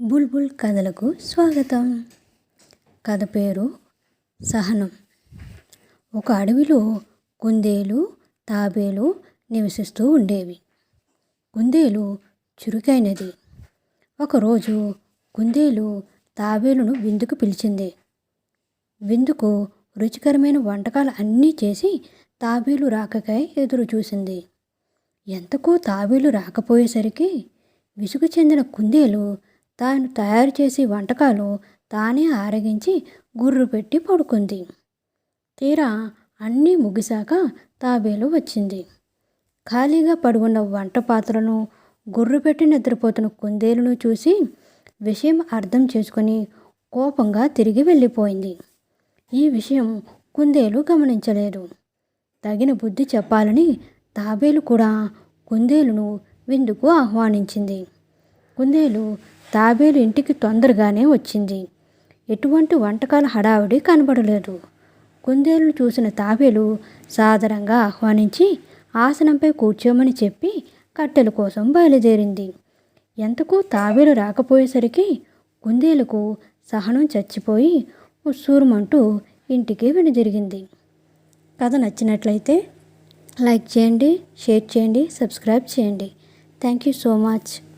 బుల్బుల్ కథలకు స్వాగతం. కథ పేరు సహనం. ఒక అడవిలో కుందేలు తాబేలు నివసిస్తూ ఉండేవి. కుందేలు చురుకైనది. ఒకరోజు కుందేలు తాబేలును విందుకు పిలిచింది. విందుకు రుచికరమైన వంటకాలు అన్నీ చేసి తాబేలు రాకకై ఎదురు చూసింది. ఎంతకూ తాబేలు రాకపోయేసరికి విసుగు చెందిన కుందేలు తాను తయారు చేసే వంటకాలు తానే ఆరగించి గుర్రు పెట్టి పడుకుంది. తీరా అన్నీ ముగిశాక తాబేలు వచ్చింది. ఖాళీగా పడుకున్న వంట పాత్రను గుర్రు పెట్టి నిద్రపోతున్న కుందేలును చూసి విషయం అర్థం చేసుకుని కోపంగా తిరిగి వెళ్ళిపోయింది. ఈ విషయం కుందేలు గమనించలేదు. తగిన బుద్ధి చెప్పాలని తాబేలు కూడా కుందేలును విందుకు ఆహ్వానించింది. కుందేలు తాబేలు ఇంటికి తొందరగానే వచ్చింది. ఎటువంటి వంటకాల హడావిడి కనబడలేదు. కుందేలును చూసిన తాబేలు సాదరంగా ఆహ్వానించి ఆసనంపై కూర్చోమని చెప్పి కట్టెల కోసం బయలుదేరింది. ఎంతకు తాబేలు రాకపోయేసరికి కుందేలుకు సహనం చచ్చిపోయి ఉస్సూరుమంటూ ఇంటికి వెనుదిరిగింది. కథ నచ్చినట్లయితే లైక్ చేయండి షేర్ చేయండి సబ్స్క్రైబ్ చేయండి. Thank you so much.